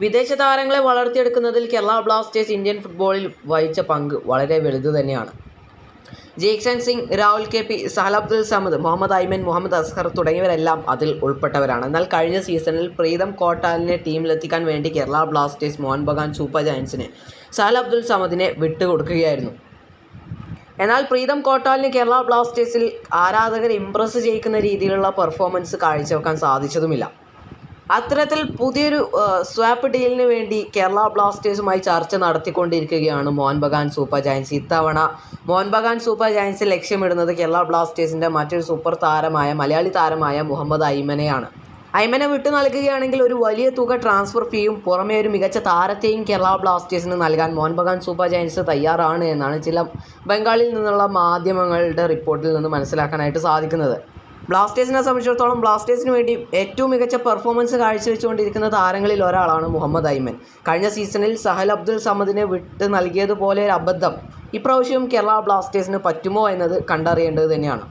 വിദേശ താരങ്ങളെ വളർത്തിയെടുക്കുന്നതിൽ Kerala Blasters Indian ഫുട്ബോളിൽ വഹിച്ച പങ്ക് വളരെ വലുത് തന്നെയാണ്. ജേക്സൺ സിംഗ് രാഹുൽ കെ പി സഹൽ അബ്ദുൽ സമദ് മുഹമ്മദ് ഐമൻ മുഹമ്മദ് അസ്ഹർ തുടങ്ങിയവരെല്ലാം അതിൽ ഉൾപ്പെട്ടവരാണ്. എന്നാൽ കഴിഞ്ഞ സീസണിൽ പ്രീതം കോട്ടാലിനെ ടീമിലെത്തിക്കാൻ വേണ്ടി കേരള ബ്ലാസ്റ്റേഴ്സ് മോഹൻ ബഗാൻ സൂപ്പർ ജയൻസിനെ സഹൽ അബ്ദുൽ സമദിനെ വിട്ടുകൊടുക്കുകയായിരുന്നു. എന്നാൽ പ്രീതം കോട്ടാലിന് കേരള ബ്ലാസ്റ്റേഴ്സിൽ ആരാധകർ ഇംപ്രസ് ചെയ്യിക്കുന്ന രീതിയിലുള്ള പെർഫോമൻസ് കാഴ്ചവെക്കാൻ സാധിച്ചതുമില്ല. അത്തരത്തിൽ പുതിയൊരു സ്വാപ്പ് ഡീലിന് വേണ്ടി കേരള ബ്ലാസ്റ്റേഴ്സുമായി ചർച്ച നടത്തിക്കൊണ്ടിരിക്കുകയാണ് മോഹൻ ബഗാൻ സൂപ്പർ ജയൻസ്. ഇത്തവണ മോഹൻ ബഗാൻ സൂപ്പർ ജയൻസ് ലക്ഷ്യമിടുന്നത് കേരള ബ്ലാസ്റ്റേഴ്സിന്റെ മറ്റൊരു സൂപ്പർ താരമായ മലയാളി താരമായ മുഹമ്മദ് ഐമനെയാണ് ഐമനെ വിട്ടു നൽകുകയാണെങ്കിൽ ഒരു വലിയ തുക ട്രാൻസ്ഫർ ഫീയും പുറമേ ഒരു മികച്ച താരത്തെയും കേരള ബ്ലാസ്റ്റേഴ്സിന് നൽകാൻ മോഹൻ ബഗാൻ സൂപ്പർ ജയൻസ് തയ്യാറാണ് എന്നാണ് ചില ബംഗാളിൽ നിന്നുള്ള മാധ്യമങ്ങളുടെ റിപ്പോർട്ടിൽ നിന്ന് മനസ്സിലാക്കാനായിട്ട് സാധിക്കുന്നത്. ബ്ലാസ്റ്റേഴ്സിനെ സംബന്ധിച്ചിടത്തോളം ബ്ലാസ്റ്റേഴ്സിന് വേണ്ടി ഏറ്റവും മികച്ച പെർഫോമൻസ് കാഴ്ചവെച്ചുകൊണ്ടിരിക്കുന്ന താരങ്ങളിൽ ഒരാളാണ് മുഹമ്മദ് ഐമൻ കഴിഞ്ഞ സീസണിൽ സഹൽ അബ്ദുൽ സമദിനെ വിട്ട് നൽകിയതുപോലെ ഒരു അബദ്ധം ഇപ്രാവശ്യം കേരള ബ്ലാസ്റ്റേഴ്സിന് പറ്റുമോ എന്നത് കണ്ടറിയേണ്ടത് തന്നെയാണ്.